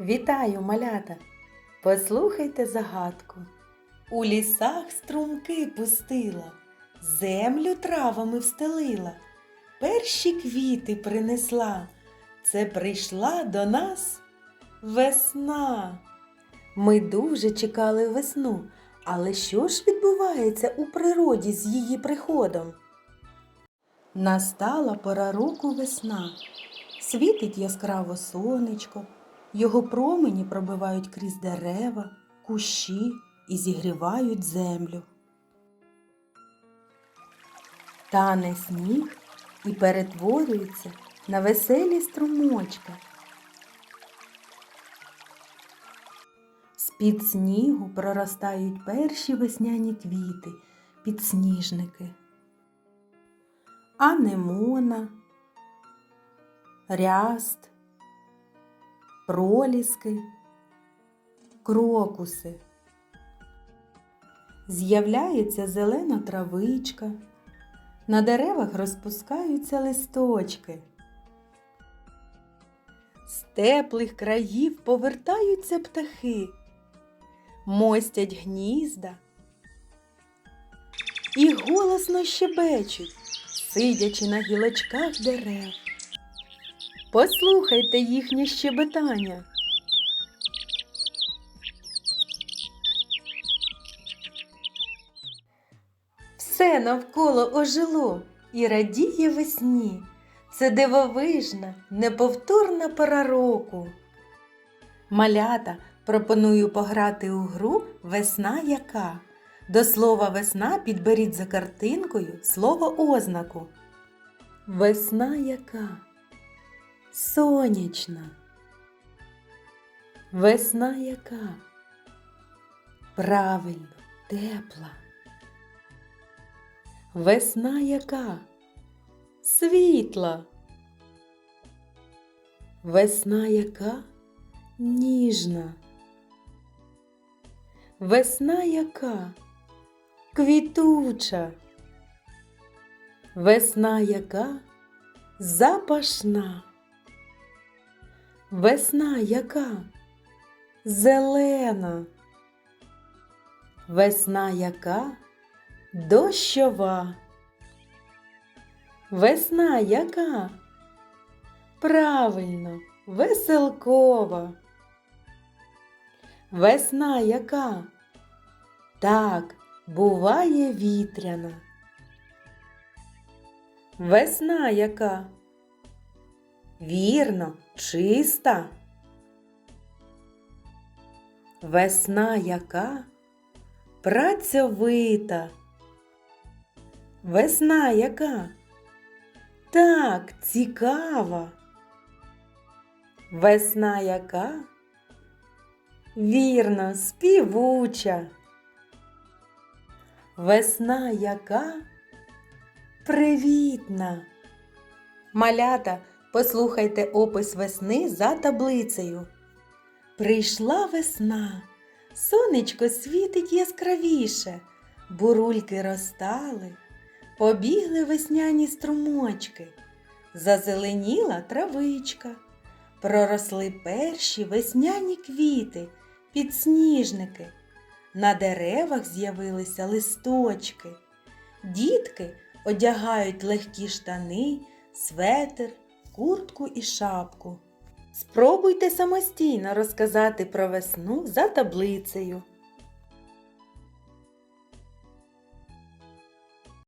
Вітаю, малята! Послухайте загадку. У лісах струмки пустила, землю травами встелила, перші квіти принесла. Це прийшла до нас весна. Ми дуже чекали весну, але що ж відбувається у природі з її приходом? Настала пора року весна. Світить яскраво сонечко, його промені пробивають крізь дерева, кущі і зігрівають землю. Тане сніг і перетворюється на веселі струмочки. З-під снігу проростають перші весняні квіти, підсніжники. Анемона, ряст, проліски, крокуси. З'являється зелена травичка, на деревах розпускаються листочки. З теплих країв повертаються птахи, мостять гнізда і голосно щебечуть, сидячи на гілочках дерев. Послухайте їхнє щебетання. Все навколо ожило і радіє весні. Це дивовижна, неповторна пора року. Малята пропоную пограти у гру Весна яка. До слова весна підберіть за картинкою слово ознаку. Весна яка? Сонячна. Весна яка? Правильно, тепла. Весна яка? Світла. Весна яка? Ніжна. Весна яка? Квітуча. Весна яка? Запашна. Весна яка? Зелена. Весна яка? Дощова. Весна яка? Правильно, веселкова. Весна яка? Так, буває вітряна. Весна яка? Вірно, чиста. Весна яка? Працьовита. Весна яка? Так, цікава. Весна яка? Вірно, співуча. Весна яка? Привітна. Малята, послухайте опис весни за таблицею. Прийшла весна, сонечко світить яскравіше, бурульки розтали, побігли весняні струмочки, зазеленіла травичка, проросли перші весняні квіти, підсніжники, на деревах з'явилися листочки. Дітки одягають легкі штани, светр, куртку і шапку. Спробуйте самостійно розказати про весну за таблицею.